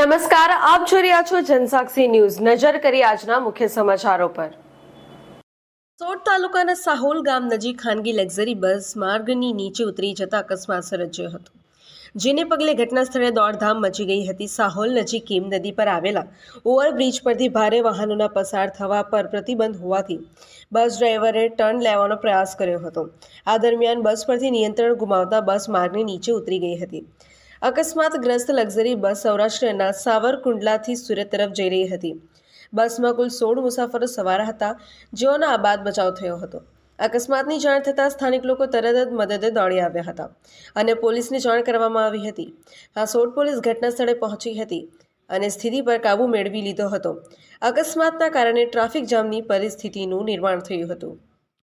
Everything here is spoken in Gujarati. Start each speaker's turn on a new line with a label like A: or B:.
A: નમસ્કાર, આપ જોઈ રહ્યા છો જનસાક્ષી ન્યૂઝ. નજર કરી આજના મુખ્ય સમાચારો પર. સોડ તાલુકાના સાહોલ ગામ નજીક ખાનગી લક્ઝરી બસ માર્ગની નીચે ઉતરી જતા અકસ્માત સર્જ્યો હતો. જેને પગલે ઘટના સ્થળે દોડધામ મચી ગઈ હતી. સાહોલ નજીક કેમ નદી પર આવેલા ઓવરબ્રિજ પરથી ભારે વાહનોના પસાર થવા પર પ્રતિબંધ હોવાથી બસ ડ્રાઈવરે ટર્ન લેવાનો પ્રયાસ કર્યો હતો. આ દરમિયાન બસ પરથી નિયંત્રણ ગુમાવતા બસ માર્ગની નીચે ઉતરી ગઈ હતી. અકસ્માતગ્રસ્ત લક્ઝરી બસ સૌરાષ્ટ્રના સાવરકુંડલાથી સુરત તરફ જઈ રહી હતી. બસમાં કુલ સોળ મુસાફરો સવાર હતા, જેઓનો આબાદ બચાવ થયો હતો. અકસ્માતની જાણ થતાં સ્થાનિક લોકો તરત જ મદદે દોડી આવ્યા હતા અને પોલીસને જાણ કરવામાં આવી હતી. હાસોડ પોલીસ ઘટના સ્થળે પહોંચી હતી અને સ્થિતિ પર કાબૂ મેળવી લીધો હતો. અકસ્માતના કારણે ટ્રાફિક જામની પરિસ્થિતિનું નિર્માણ થયું હતું.